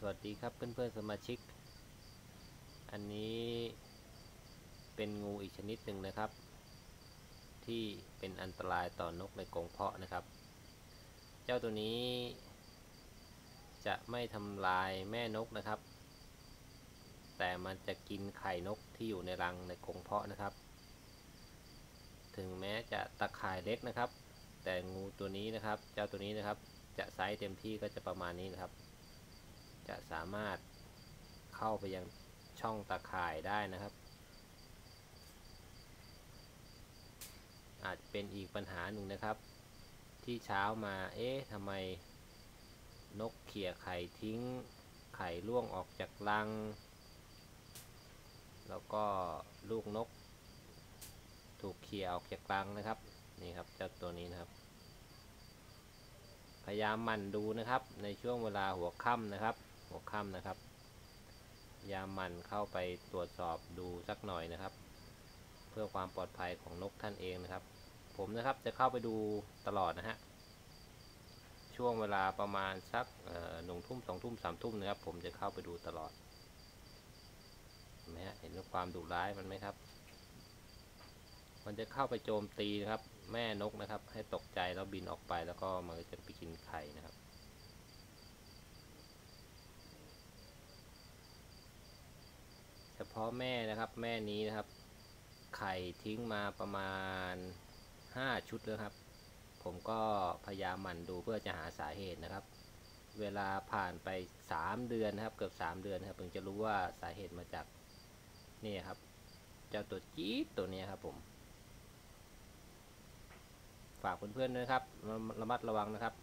สวัสดีครับเพื่อนๆสมาชิก อันนี้เป็นงูอีกชนิดหนึ่งนะครับ ที่เป็นอันตรายต่อนกในกรงเพาะนะครับ เจ้าตัวนี้จะไม่ทำลายแม่นกนะครับ แต่มันจะกินไข่นกที่อยู่ในรังในกรงเพาะนะครับ ถึงแม้จะตะข่ายเล็กนะครับ แต่งูตัวนี้นะครับ เจ้าตัวนี้นะครับจะไซส์เต็มที่ก็จะประมาณนี้นะครับ จะสามารถเข้าไปยังช่องตะข่ายได้นะครับ อาจเป็นอีกปัญหาหนึ่งนะครับ ที่เช้ามาเอ๊ะทำไมนกเขี่ยไข่ทิ้ง ไข่ร่วงออกจากรัง แล้วก็ลูกนก ถูกเขี่ยออกจากรังนะครับ นี่ครับเจ้าตัวนี้นะครับ พยายามหมั่นดูนะครับในช่วงเวลาหัวค่ำนะครับ หัวค่ำนะครับ ยามมันเข้าไปตรวจสอบดูสักหน่อยนะครับ เพื่อความปลอดภัยของนกท่านเองนะครับ ผมนะครับจะเข้าไปดูตลอดนะฮะช่วงเวลาประมาณสักหนึ่งทุ่มสองทุ่มสามทุ่มนะครับ ผมจะเข้าไปดูตลอดเห็นไหมฮะเห็นความดุร้ายมันไหมครับ มันจะเข้าไปโจมตีนะครับ แม่นกนะครับ ให้ตกใจแล้วบินออกไปแล้วก็มันจะไปกินไข่นะครับ เฉพาะแม่นะครับ แม่นี้นะครับ ไข่ทิ้งมาประมาณ 5 ชุดแล้วครับ ผมก็พยายามหมั่นดูเพื่อจะหาสาเหตุนะครับ เวลาผ่านไป 3 เดือนนะครับ เกือบ 3 เดือนครับถึงจะรู้ว่าสาเหตุมาจากนี่ครับ เจ้าตัวจี๊ดตัวนี้ครับผม ฝากเพื่อนๆด้วยครับระมัดระวังนะครับ